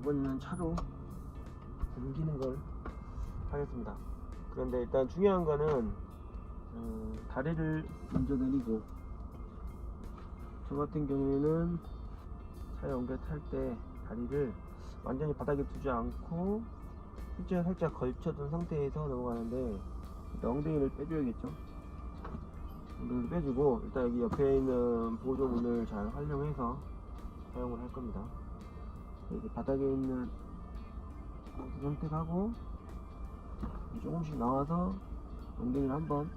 이번에는 차로 옮기는 걸 하겠습니다. 그런데 일단 중요한 거는 음, 다리를 먼저 내리고 저 같은 경우에는 차에 옮겨 탈 때 다리를 완전히 바닥에 두지 않고 실제 살짝 걸쳐둔 상태에서 넘어가는데 엉덩이를 빼줘야겠죠. 엉덩이를 빼주고 일단 여기 옆에 있는 보조문을 잘 활용해서 사용을 할 겁니다. 이렇게 바닥에 있는 것을 선택하고 조금씩 나와서 엉덩이를 한번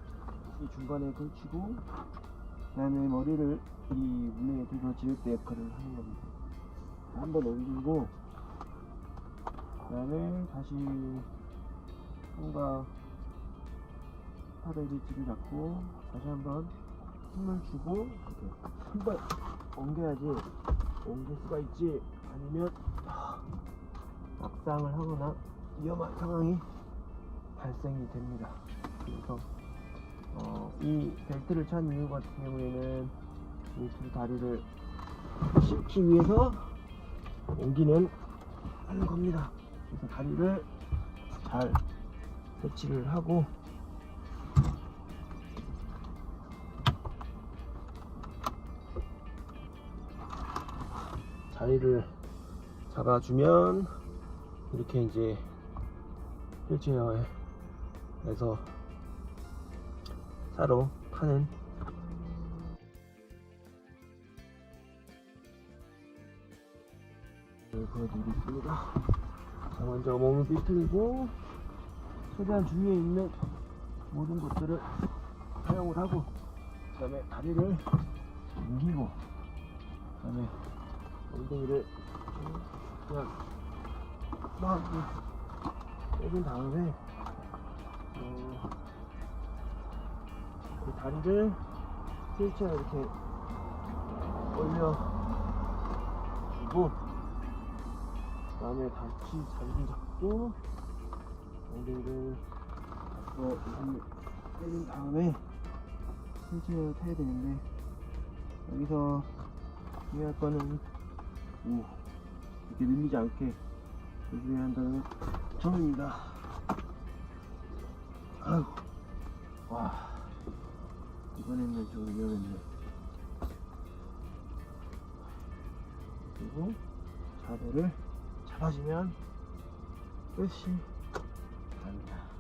이 중간에 걸치고 그 다음에 머리를 이 문에 들어 지을 때 역할을 하는 겁니다. 한번 옮기고 그 다음에 다시 손과 팔의 위치를 잡고 다시 한번 힘을 주고 한번 옮겨야지 옮길 수가 있지 아니면 악상을 하거나 위험한 상황이 발생이 됩니다. 그래서 어, 이 벨트를 찬 이유 같은 경우에는 이 두 다리를 싣기 위해서 옮기는 하는 겁니다. 그래서 다리를 잘 배치를 하고 자리를 잡아주면 이렇게 이제 휠체어에서 차로 타는 을 보여드리겠습니다. 자, 먼저 몸을 비틀고 최대한 주위에 있는 모든 것들을 사용을 하고 그 다음에 다리를 옮기고 그 다음에 엉덩이를 그냥 막 빼준 다음에 어, 그 다리를 휠체어 이렇게 올려주고 그 다음에 다시 자리를 잡고 엉덩이를 힘을 빼준 다음에 휠체어 타야 되는데 여기서 중요할 거는 오, 이렇게 밀리지 않게 조심해야 한다는 점입니다. 아유, 와, 이번에는 좀 위험했네. 그리고 자세를 잡아주면 끝이 납니다.